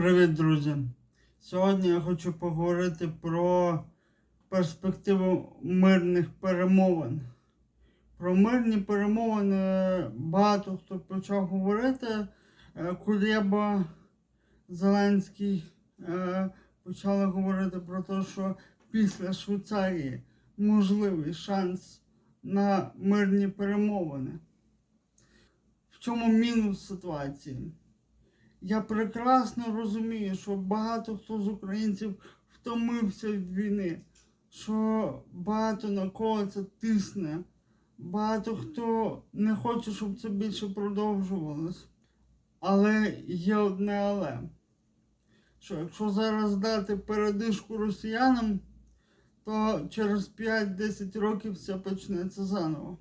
Привіт, друзі! Сьогодні я хочу поговорити про перспективу мирних перемовин. Про мирні перемовини багато хто почав говорити. Е, Кулєба, Зеленський е, почали говорити про те, що після Швейцарії можливий шанс на мирні перемовини. В чому мінус ситуації? Я прекрасно розумію, що багато хто з українців втомився від війни, що багато на кого це тисне, багато хто не хоче, щоб це більше продовжувалось. Але є одне але. Що якщо зараз дати передишку росіянам, то через 5-10 років все почнеться заново.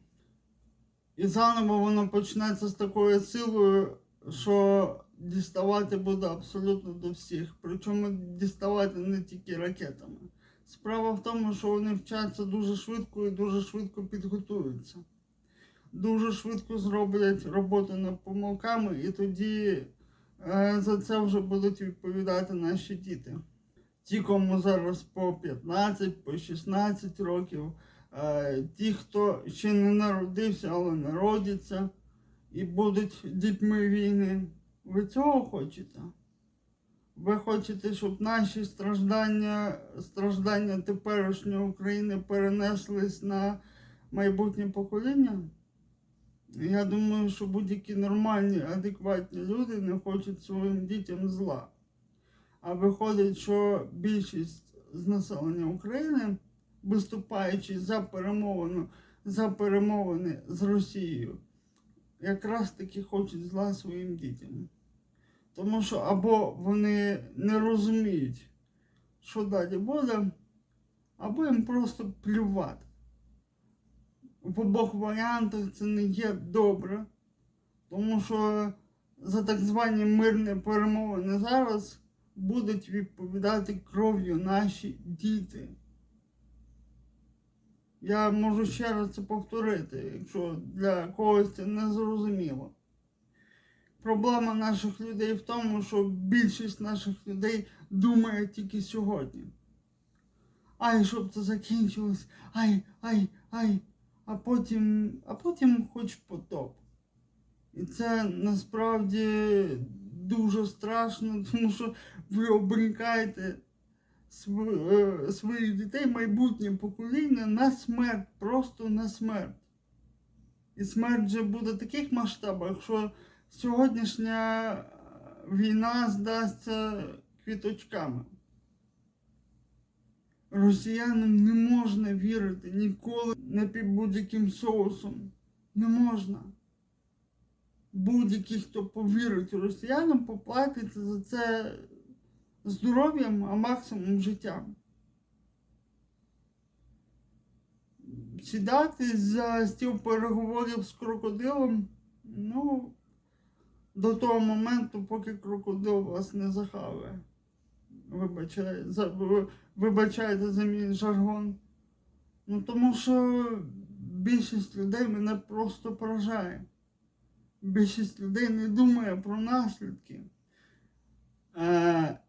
І заново воно почнеться з такою силою, що діставати буде абсолютно до всіх. Причому діставати не тільки ракетами. Справа в тому, що вони вчаться дуже швидко і дуже швидко підготуються. Дуже швидко зроблять роботу над помилками, і тоді е, за це вже будуть відповідати наші діти. Ті, кому зараз по 15, по 16 років, е, ті, хто ще не народився, але народяться і будуть дітьми війни. Ви цього хочете? Ви хочете, щоб наші страждання, страждання теперішньої України перенеслись на майбутнє покоління? Я думаю, що будь-які нормальні, адекватні люди не хочуть своїм дітям зла. А виходить, що більшість з населення України, виступаючи за перемовину, за перемовини з Росією, якраз таки хочуть зла своїм дітям. Тому що або вони не розуміють, що далі буде, або їм просто плювати. В обох варіантах це не є добре, тому що за так звані мирні перемовини зараз будуть відповідати кров'ю наші діти. Я можу ще раз це повторити, якщо для когось це не зрозуміло. Проблема наших людей в тому, що більшість наших людей думає тільки сьогодні. Ай, щоб це закінчилось, ай, ай, ай, а потім, а потім хоч потоп. І це насправді дуже страшно, тому що ви обрікаєте е, своїх дітей, майбутнє покоління на смерть, просто на смерть. І смерть вже буде в таких масштабах, що сьогоднішня е, війна здасться квіточками. Росіянам не можна вірити ніколи не під будь-яким соусом. Не можна. Будь-який, хто повірить росіянам, поплатиться за це здоров'ям, а максимум життям. Сідати за стіл переговорів з крокодилом, ну, до того моменту, поки крокодил вас не захаває. Вибачайте за мій жаргон. Ну тому що більшість людей мене просто поражає. Більшість людей не думає про наслідки. Е,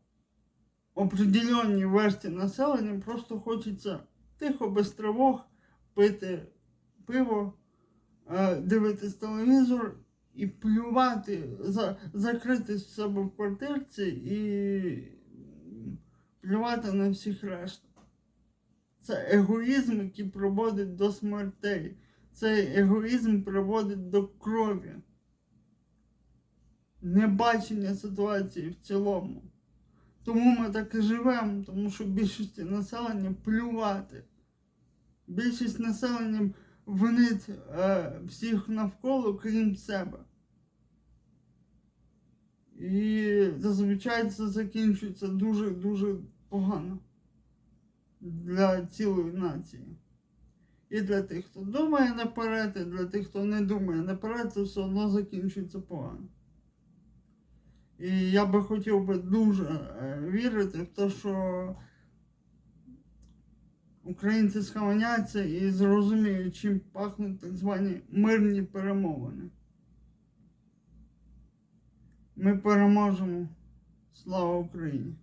определенній версії населення просто хочеться тихо, без тривог, пити пиво, е, дивитись телевізор і плювати, за, закритись в себе в квартирці і плювати на всіх решта. Це егоїзм, який приводить до смертей. Цей егоїзм приводить до крові. Небачення ситуації в цілому. Тому ми так і живемо, тому що більшості населення плювати. Більшість населення винить е, всіх навколо, крім себе. І зазвичай це закінчується дуже-дуже погано для цілої нації. І для тих, хто думає наперед, і для тих, хто не думає наперед, це все одно закінчується погано. І я би хотів би дуже е, вірити в те, що українці схаменяться і зрозуміють, чим пахнуть так звані мирні перемовини. Ми переможемо. Слава Україні!